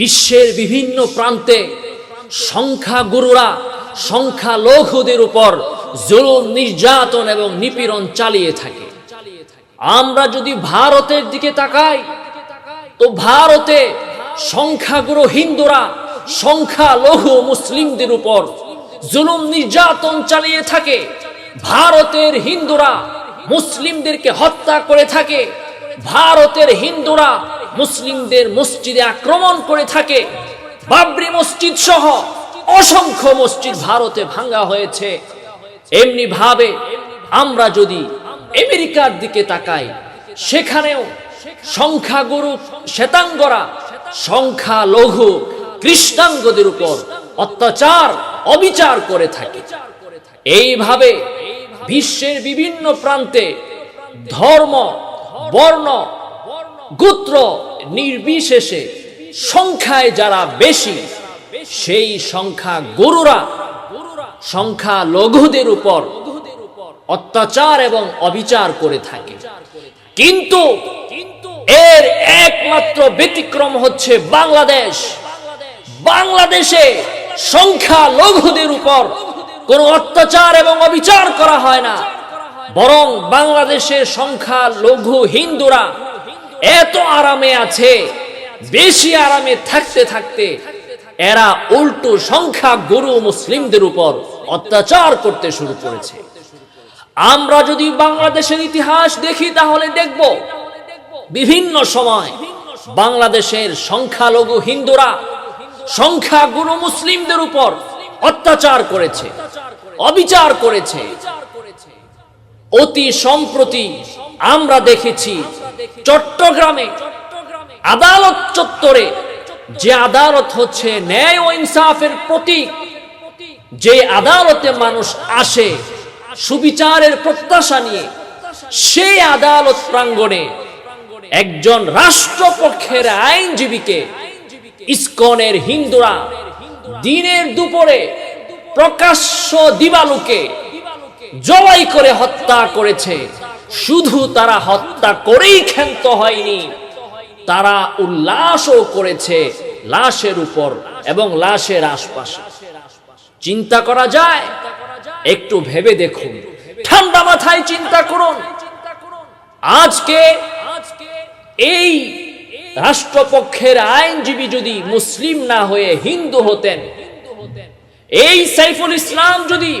বিশ্বের বিভিন্ন প্রান্তে সংখ্যাগুরুরা, সংখ্যালঘুদের উপর জুলুম, নির্যাতন এবং নিপীড়ন চালিয়ে থাকে। আমরা যদি ভারতের দিকে তাকাই, তো ভারতে সংখ্যাগুরু হিন্দুরা, সংখ্যালঘু মুসলিমদের উপর জুলুম, নির্যাতন চালিয়ে থাকে। ভারতের হিন্দুরা মুসলিমদেরকে হত্যা করে থাকে। ভারতের হিন্দুরা মুসলিমদের মসজিদে আক্রমণ করে থাকে। বাবরি মসজিদ সহ অসংখ্য মসজিদ ভারতে ভাঙ্গা হয়েছে। এমনি ভাবে আমরা যদি আমেরিকার দিকে তাকাই, সেখানেও সংখ্যাগুরু শ্বেতাঙ্গরা সংখ্যালঘু কৃষ্ণাঙ্গদের উপর অত্যাচার, অবিচার করে থাকে। এইভাবে বিশ্বের বিভিন্ন প্রান্তে ধর্ম, বর্ণ গোত্র নির্বিশেষে সংখ্যায় যারা বেশি, সেই সংখ্যা গরুরা, সংখ্যা লঘুদের উপর অত্যাচার এবং অবিচার করে থাকে। কিন্তু এর একমাত্র ব্যতিক্রম হচ্ছে বাংলাদেশ। বাংলাদেশে সংখ্যা লঘুদের উপর কোনো অত্যাচার এবং অবিচার করা হয় না। বরং বাংলাদেশের সংখ্যা লঘু হিন্দুরা এত আরামে আছে, বেশি আরামে থাকতে থাকতে এরা উল্টো সংখ্যা গুরু মুসলিমদের উপর অত্যাচার করতে শুরু করেছে। আমরা যদি বাংলাদেশের ইতিহাস দেখি, তাহলে দেখব বিভিন্ন সময় বাংলাদেশের সংখ্যালঘু হিন্দুরা সংখ্যা গুরু মুসলিমদের উপর অত্যাচার করেছে, অবিচার করেছে। অতি সম্প্রতি আমরা দেখেছি চট্টগ্রামে। আদালত চত্বরে যে আদালত হচ্ছে ন্যায় ও ইনসাফের প্রতীক যে আদালতে মানুষ আসে সুবিচারের প্রত্যাশা নিয়ে সেই আদালত প্রাঙ্গণে একজন রাষ্ট্রপক্ষের আইনজীবীকে ইস্কনের হিন্দুরা দিনের দুপুরে প্রকাশ্য দিবালুকে জবাই করে হত্যা করেছে। শুধু তারা হত্যা করেই ক্ষান্ত হয়নি, তারা উল্লাসও করেছে লাশের উপর এবং লাশের আশপাশে। চিন্তা করা যায়, একটু ভেবে দেখুন। ঠান্ডা মাথায় চিন্তা করুন। আজকে এই রাষ্ট্রপক্ষের আইনজীবী যদি মুসলিম না হয়ে হিন্দু হতেন, এই সাইফুল ইসলাম যদি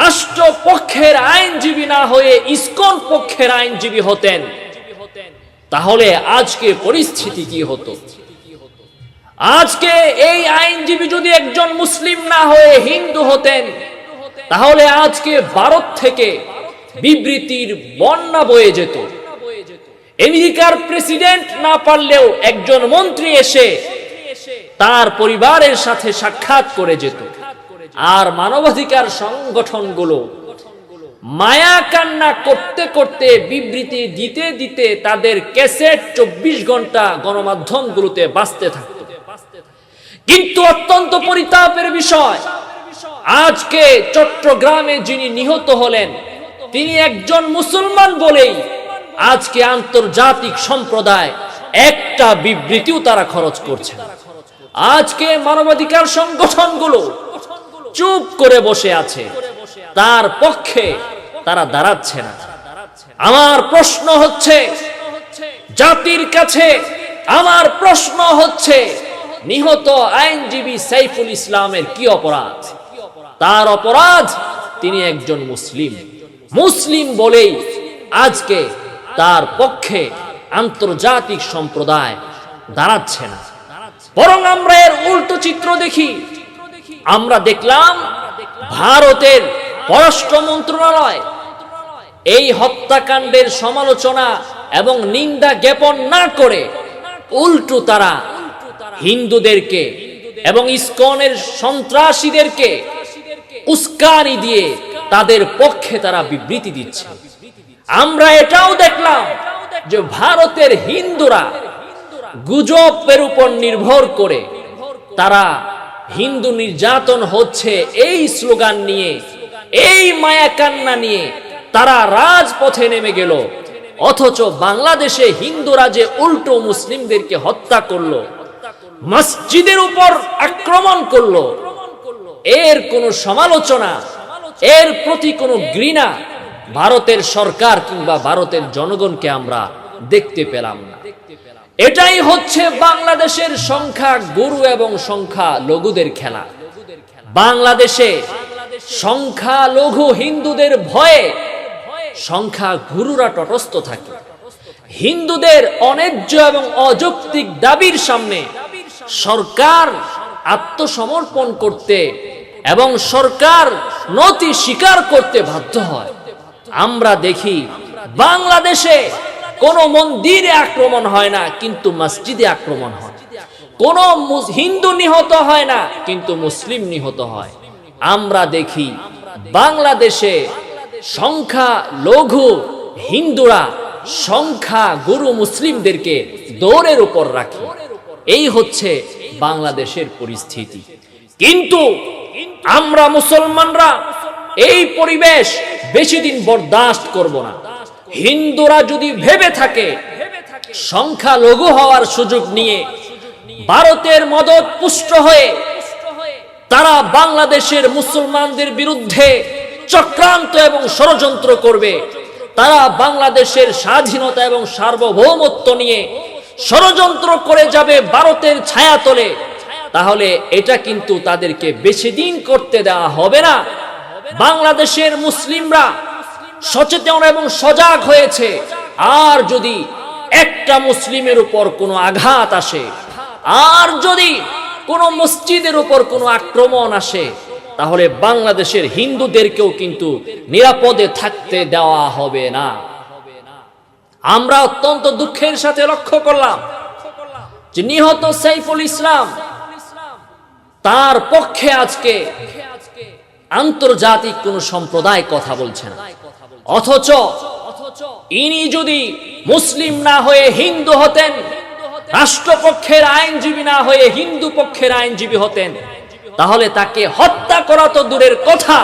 রাষ্ট্রপক্ষের আইনজীবী না হয়ে ইসকন পক্ষের আইনজীবী হতেন। তাহলে আজকে পরিস্থিতি কি হতো? আজকে এই আইনজীবী যদি একজন মুসলিম না হয়ে হিন্দু হতেন, তাহলে আজকে ভারত থেকে বিবৃতির বন্যা বয়ে যেত। আমেরিকার প্রেসিডেন্ট না পারলেও একজন মন্ত্রী এসে তার পরিবারের সাথে সাক্ষাৎ করে যেত। আর মানবাধিকার সংগঠনগুলো মায়া কান্না করতে করতে বিবৃতি দিতে দিতে তাদের ক্যাসেট চব্বিশ ঘণ্টা গণমাধ্যমগুলোতে বাঁচতে থাকত। কিন্তু অত্যন্ত পরিতাপের বিষয়, আজকে চট্টগ্রামে যিনি নিহত হলেন, তিনি একজন মুসলমান বলেই আজকে আন্তর্জাতিক সম্প্রদায় একটা বিবৃতিও তারা খরচ করছে আজকে মানবাধিকার সংগঠনগুলো চুপ করে বসে আছে। তার পক্ষে তারা দাঁড়াচ্ছে না। আমার প্রশ্ন হচ্ছে, জাতির কাছে আমার প্রশ্ন হচ্ছে, নিহত আইনজীবী সাইফুল ইসলামের কি অপরাধ? তার অপরাধ তিনি একজন মুসলিম। মুসলিম বলেই আজকে তার পক্ষে আন্তর্জাতিক সম্প্রদায় দাঁড়াচ্ছে না। বরং আমরা এর উল্টো চিত্র দেখি। আমরা দেখলাম ভারতের পররাষ্ট্র মন্ত্রণালয় এই হত্যাকাণ্ডের সমালোচনা এবং নিন্দা জ্ঞাপন না করে উল্টো তারা হিন্দুদেরকে এবং ইসকনের সন্ত্রাসীদেরকে উস্কানি দিয়ে তাদের পক্ষে তারা বিবৃতি দিচ্ছে। আমরা এটাও দেখলাম যে ভারতের হিন্দুরা গুজবের উপর নির্ভর করে তারা হিন্দু নির্যাতন হচ্ছে এই স্লোগান নিয়ে, এই মায়াকান্না নিয়ে তারা রাজপথে নেমে গেল। অথচ বাংলাদেশে হিন্দুরা যে উল্টো মুসলিমদেরকে হত্যা করল, মসজিদের উপর আক্রমণ করল। এর কোনো সমালোচনা, এর প্রতি কোনো ঘৃণা ভারতের সরকার কিংবা ভারতের জনগণকে আমরা দেখতে পেলাম। এটাই হচ্ছে বাংলাদেশের সংখ্যা গুরু এবং সংখ্যা লঘুদের খেলা। বাংলাদেশে সংখ্যা লঘু হিন্দুদের ভয়ে সংখ্যা গুরুরা তটস্থ থাকে। হিন্দুদের অন্যায্য এবং অযৌক্তিক দাবির সামনে সরকার আত্মসমর্পণ করতে এবং সরকার নতি স্বীকার করতে বাধ্য হয়। আমরা দেখি বাংলাদেশে কোন মন্দিরে আক্রমণ হয় না, কিন্তু মসজিদে আক্রমণ হয়। কোন হিন্দু নিহত হয় না, কিন্তু মুসলিম নিহত হয়। আমরা দেখি বাংলাদেশে সংখ্যা লঘু হিন্দুরা সংখ্যা গুরু মুসলিমদেরকে দৌড়ের উপর রাখে। এই হচ্ছে বাংলাদেশের পরিস্থিতি। কিন্তু আমরা মুসলমানরা এই পরিবেশ বেশি দিন বরদাস্ত করব না। হিন্দুরা যদি ভেবে থাকে সংখ্যা লঘু হওয়ার সুযোগ নিয়ে ভারতের মদত পুষ্ট হয়ে তারা বাংলাদেশের মুসলমানদের বিরুদ্ধে চক্রান্ত এবং ষড়যন্ত্র করবে, তারা বাংলাদেশের স্বাধীনতা এবং সার্বভৌমত্ব নিয়ে ষড়যন্ত্র করে যাবে ভারতের ছায়া ছায়াতলে তাহলে এটা কিন্তু তাদেরকে বেশি দিন করতে দেওয়া হবে না। বাংলাদেশের মুসলিমরা সচেতন এবং সজাগ হয়েছে। আর যদি একটা মুসলিমের উপর কোনো আঘাত আসে, আর যদি কোনো মসজিদের উপর কোনো আক্রমণ আসে, তাহলে বাংলাদেশের হিন্দুদেরকেও কিন্তু নিরাপদে থাকতে দেওয়া হবে না। আমরা অত্যন্ত দুঃখের সাথে লক্ষ্য করলাম যে নিহত সাইফুল ইসলাম তার পক্ষে আজকে আন্তর্জাতিক কোন সম্প্রদায় কথা বলছে না। অথচ ইনি যদি মুসলিম না হয়ে হিন্দু হতেন, রাষ্ট্রপক্ষের আইনজীবী না হয়ে হিন্দু পক্ষের আইনজীবী হতেন, তাহলে তাকে হত্যা করা তো দূরের কথা।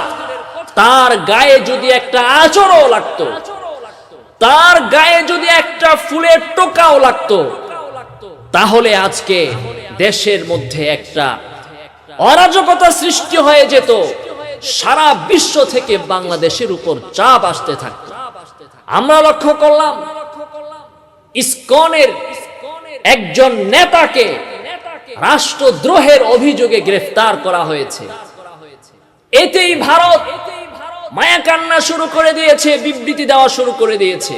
তার গায়ে যদি একটা আচরও লাগতো, তার গায়ে যদি একটা ফুলের টোকাও লাগতো, তাহলে আজকে দেশের মধ্যে একটা অরাজকতা সৃষ্টি হয়ে যেত। সারা বিশ্ব থেকে বাংলাদেশের উপর চাপ আসতে থাকত। আমরা লক্ষ্য করলাম, ইসকনের একজন নেতাকে রাষ্ট্রদ্রোহের অভিযোগে গ্রেফতার করা হয়েছে। এতেই ভারত মায়া কান্না শুরু করে দিয়েছে, বিবৃতি দেওয়া শুরু করে দিয়েছে।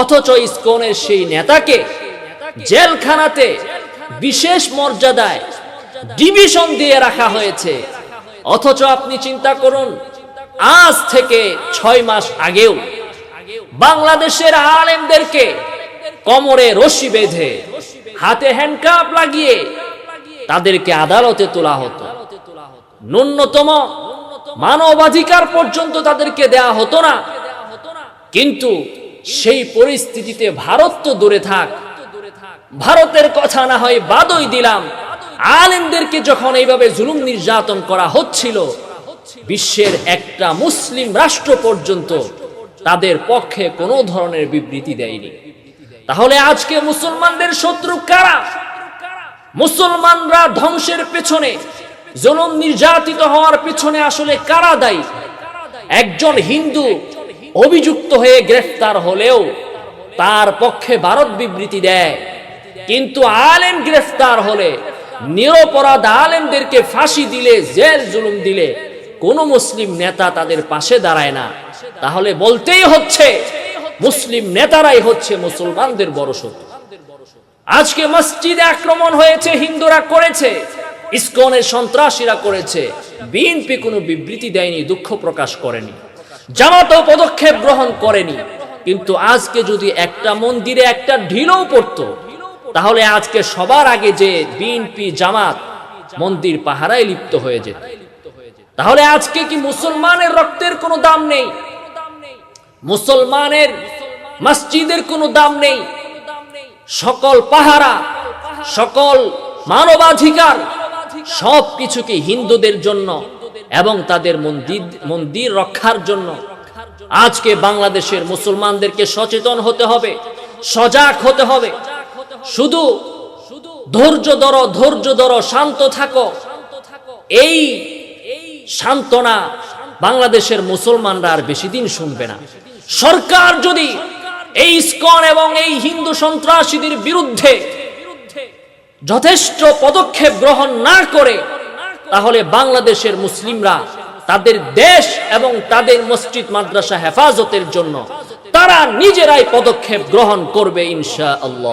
অথচ ইসকনের সেই নেতাকে জেলখানাতে বিশেষ মর্যাদায় ডিভিশন দিয়ে রাখা হয়েছে। অথচ আপনি চিন্তা করুন, আজ থেকে ছয় মাস আগেও বাংলাদেশের আলেমদেরকে কোমরে রশি বেঁধে, হাতে হ্যান্ডকাপ লাগিয়ে তাদেরকে আদালতে তোলা হতো। ন্যূনতম মানবাধিকার পর্যন্ত তাদেরকে দেয়া হতো না। কিন্তু সেই পরিস্থিতিতে ভারত তো দূরে থাক, ভারতের কথা না হয় বাদই দিলাম। আলেমদেরকে যখন এইভাবে জুলুম নির্যাতন করা হচ্ছিল, বিশ্বের একটা মুসলিম রাষ্ট্র পর্যন্ত তাদের পক্ষে কোনো ধরনের বিবৃতি দেয়নি। তাহলে আজকে মুসলমানদের শত্রু কারা? মুসলমানরা ধ্বংসের পেছনে, জুলুম নির্যাতিত হওয়ার পেছনে আসলে কারা দায়ী? একজন হিন্দু অভিযুক্ত হয়ে গ্রেফতার হলেও তার পক্ষে ভারত বিবৃতি দেয়, কিন্তু আলেম গ্রেফতার হলে নিরপরাধ আলেমদেরকে ফাঁসি দিলে, জেল জুলুম দিলে, কোন মুসলিম নেতা তাদের পাশে দাঁড়ায় না। তাহলে বলতেই হচ্ছে, মুসলিম নেতারাই হচ্ছে মুসলমানদের বড় শত্রু। আজকে মসজিদে আক্রমণ হয়েছে, হিন্দুরা করেছে, ইসকনের সন্ত্রাসীরা করেছে, বিএনপি কোনো বিবৃতি দেয়নি, দুঃখ প্রকাশ করেনি, জামাতও পদক্ষেপ গ্রহণ করেনি। কিন্তু আজকে যদি একটা মন্দিরে একটা ঢিলও পড়তো তাহলে আজকে সবার আগে যে বিএনপি জামাত মন্দির পাহারায় লিপ্ত হয়ে যেত। তাহলে আজকে কি মুসলমানের রক্তের কোনো দাম নেই? মুসলমানের মসজিদের কোনো দাম নেই? সকল পাহারা, সকল মানবাধিকার সব কিছু কি হিন্দুদের জন্য এবং তাদের মন্দির মন্দির রক্ষার জন্য আজকে বাংলাদেশের মুসলমানদেরকে সচেতন হতে হবে, সজাগ হতে হবে। শুধু ধৈর্য ধরো ধৈর্য ধরো, শান্ত থাকো। এই সান্ত্বনা বাংলাদেশের মুসলমানরা আর বেশি দিন শুনবে না। সরকার যদি এই ইস্কন এবং এই হিন্দু সন্ত্রাসীদের বিরুদ্ধে যথেষ্ট পদক্ষেপ গ্রহণ না করে, তাহলে বাংলাদেশের মুসলিমরা তাদের দেশ এবং তাদের মসজিদ, মাদ্রাসা হেফাজতের জন্য তারা নিজেরাই পদক্ষেপ গ্রহণ করবে ইনশা আল্লাহ